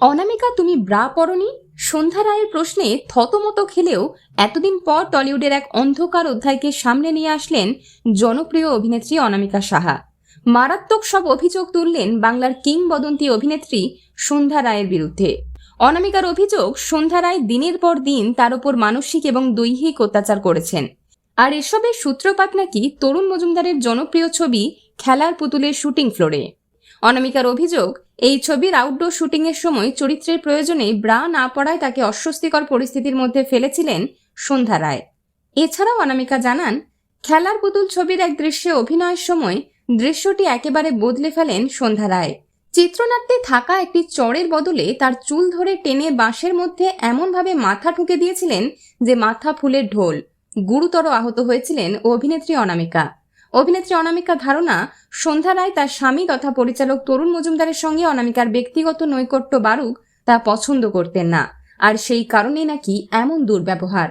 অনামিকা, তুমি ব্রা পরনি সন্ধ্যা রায়ের প্রশ্নে থতমত খেলেও এতদিন পর টলিউডের এক অন্ধকার অধ্যায়কে সামনে নিয়ে আসলেন জনপ্রিয় অভিনেত্রী অনামিকা সাহা। মারাত্মক সব অভিযোগ তুললেন বাংলার কিংবদন্তি অভিনেত্রী সন্ধ্যা রায়ের বিরুদ্ধে। অনামিকার অভিযোগ, সন্ধ্যা রায় দিনের পর দিন তার উপর মানসিক এবং দৈহিক অত্যাচার করেছেন। আর এসবের সূত্রপাত নাকি তরুণ মজুমদারের জনপ্রিয় ছবি খেলার পুতুলের শুটিং ফ্লোরে। অনামিকার অভিযোগ, এই ছবির আউটডোর শুটিংয়ের সময় চরিত্রের প্রয়োজনে ব্রা না পড়ায় তাকে অস্বস্তিকর পরিস্থিতির মধ্যে ফেলেছিলেন সন্ধ্যা রায়। এছাড়াও অনামিকা জানান, খেলার পুতুল ছবির এক দৃশ্যে অভিনয়ের সময় দৃশ্যটি একেবারে বদলে ফেলেন সন্ধ্যা রায়। চিত্রনাট্যে থাকা একটি চড়ের বদলে তার চুল ধরে টেনে বাঁশের মধ্যে এমনভাবে মাথা ঠুকে দিয়েছিলেন যে মাথা ফুলের ঢোল। গুরুতর আহত হয়েছিলেন অভিনেত্রী অনামিকা। অভিনেত্রী অনামিকা ধারণা, সন্ধ্যা রায় তার স্বামী তথা পরিচালক তরুণ মজুমদারের সঙ্গে অনামিকার ব্যক্তিগত নৈকট্য বারুক তা পছন্দ করতেন না। আর সেই কারণে নাকি এমন দুর্ব্যবহার।